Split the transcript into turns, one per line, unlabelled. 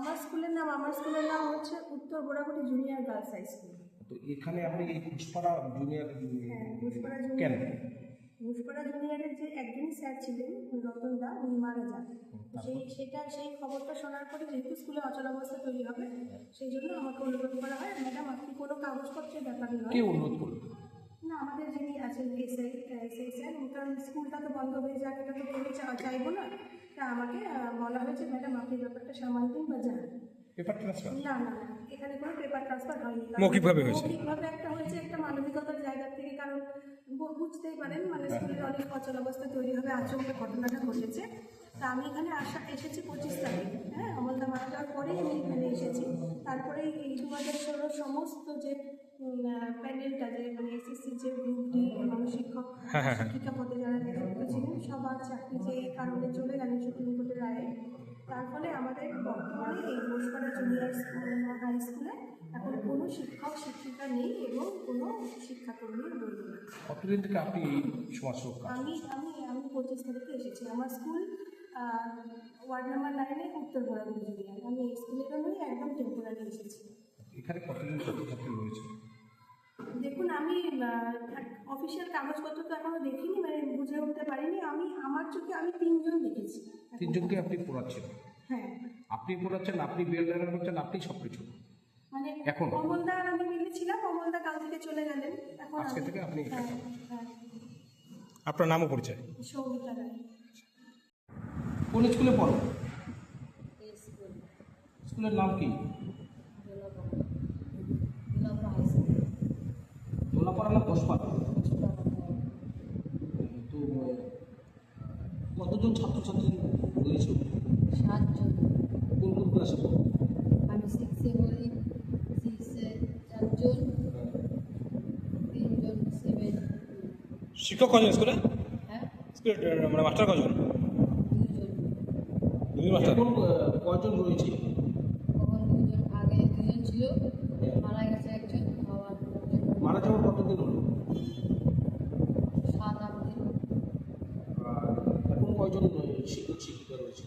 আমার স্কুলের নাম আমার স্কুলের নাম হচ্ছে Uttar Goragari junior girls high school.
তো এখানে আপনি এই জুনিয়র
হ্যাঁ ঘুষপাড়া
কেন
জুনিয়র। ঘুষপাড়া জুনিয়রের যে একজনই স্যার ছিলেন রতন দা উনি মারা যান। সেই সেটা সেই খবরটা শোনার পরে যেহেতু স্কুলে অচলাবস্থা তৈরি হবে সেই জন্য আমাকে অনুরোধ করা হয় ম্যাডাম আপনি কোনো কাগজপত্রের ব্যাপার নয়।
কে অনুরোধ করল?
না আমাদের যিনি আছেন এসআই এসআই স্যার কারণ স্কুলটা তো বন্ধ হয়ে যাক এটা তো কেউ চাইব না। তা আমাকে বলা হয়েছে ম্যাডাম আপনি ব্যাপারটা সামাল দিন বা যান।
পেপার ট্রান্সফার
না না না এখানে কোনো পেপার ট্রান্সফার হয়নি।
মৌখিকভাবে হয়েছে।
মৌখিকভাবে একটা হয়েছে একটা মানবিকতার জায়গা থেকে কারণ বুঝতেই পারেন মানে স্কুলের অনেক অচলাবস্থা তৈরি হবে আচমকা ঘটনাটা ঘটেছে। তা আমি এখানে আসা এসেছি পঁচিশ তারিখ হ্যাঁ অমলদা মারা যাওয়ার পরেই আমি এখানে এসেছি। তারপরে এই দু হাজার ষোলোর সমস্ত যে প্যানেলটা যে মানে এসএসসি যে গ্রুপ ডি এবং শিক্ষক
হ্যাঁ, হ্যাঁ, হ্যাঁ।
শিক্ষিকা পদে যারা নিযুক্ত ছিলেন সবার চাকরি যে এই কারণে চলে গেলেন সুপ্রিম কোর্টের রায়ে। তার ফলে আমাদের বর্তমানে এই ঘোষপাড়া জুনিয়র হাই স্কুলে এখন কোনো শিক্ষক শিক্ষিকা নেই এবং কোনো শিক্ষাকর্মী রইল না
কতদিন থেকে আপনি
আমি আমি আমি পঁচিশ তারিখে এসেছি। আমার স্কুল ওয়ার্ড নাম্বার নাইনে উত্তর জুনিয়র আমি এই স্কুলের নই একদম টেম্পোরারি এসেছি।
এখানে কতজন
অফিসিয়াল কাগজপত্র তো এখনও দেখিনি মানে বুঝে উঠতে পারিনি। আমি আমার চোখে আমি তিনজন দেখেছি।
তিনজনকে আপনি পড়াচ্ছেন?
হ্যাঁ।
আপনি পড়াচ্ছেন আপনি বেলডার করছেন আপনি সব কিছু
মানে
এখন?
অমলদা আর আমি মিলেছিলাম অমলদা কাল থেকে চলে গেলেন এখন
আজকে থেকে আপনি
হ্যাঁ হ্যাঁ।
আপনার নামও পরিচয়?
সৌমিতা রায়।
কোন স্কুলে পড়ো? স্কুলের নাম কি দোলাপাড়া না দশপাড়া তো কতজন ছাত্রছাত্রী রয়েছে
সাতজন
কোন কোন ক্লাসে পড়ো
আমি সিক্সে বলি সিক্সে চারজন তিনজন সেভেন
শিক্ষক কজন স্কুলে?
হ্যাঁ?
স্কুলে মানে মাস্টার কজন
দুজন।
মাস্টার।
এখন আহ, রয়েছে?
কখন দুজন আগে দুজন ছিল মারা গেছে একজন আবার
মারা যাওয়ার কতদিন হলো?
সাত আট দিন।
এখন কয়জন শিক্ষক শিক্ষিকা রয়েছে?